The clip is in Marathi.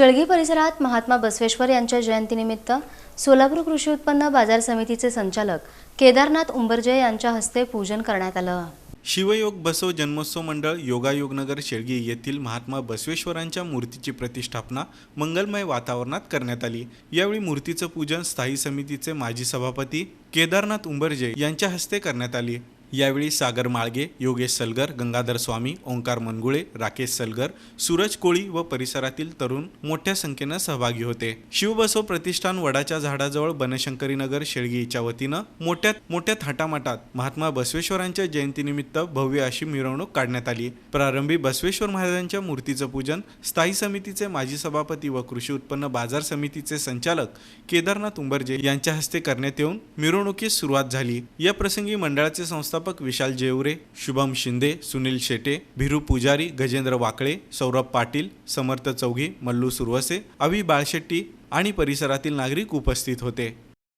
शेळगी परिसरात महात्मा बसवेश्वर यांच्या जयंतीनिमित्त सोलापूर कृषी उत्पन्न बाजार समितीचे संचालक केदारनाथ उंबरजे यांच्या हस्ते पूजन करण्यात आलं. शिवयोग बसव जन्मोत्सव मंडळ योगायोगनगर शेळगी येथील महात्मा बसवेश्वरांच्या मूर्तीची प्रतिष्ठापना मंगलमय वातावरणात करण्यात आली. यावेळी मूर्तीचं पूजन स्थायी समितीचे माजी सभापती केदारनाथ उंबरजे यांच्या हस्ते करण्यात आली. यावेळी सागर माळगे योगेश सलगर गंगाधर स्वामी ओंकार मनगुळे राकेश सलगर सूरज कोळी व परिसरातील तरुण मोठ्या संख्येनं सहभागी होते. शिवबसव प्रतिष्ठान वडाच्या झाडाजवळ बनशंकरी नगर शेळगीच्या वतीनं मोठ्या मोठ्या थाटामाटात महात्मा बसवेश्वरांच्या जयंतीनिमित्त भव्य अशी मिरवणूक काढण्यात आली. प्रारंभी बसवेश्वर महाराजांच्या मूर्तीचं पूजन स्थायी समितीचे माजी सभापती व कृषी उत्पन्न बाजार समितीचे संचालक केदारनाथ उंबरजे यांच्या हस्ते करण्यात येऊन मिरवणुकीस सुरुवात झाली. या प्रसंगी मंडळाचे व्यवस्थापक विशाल जेवरे शुभम शिंदे सुनील शेटे भिरू पुजारी गजेंद्र वाकळे सौरभ पाटील समर्थ चौघी मल्लू सुरवसे अवी बाळशेट्टी आणि परिसरातील नागरिक उपस्थित होते.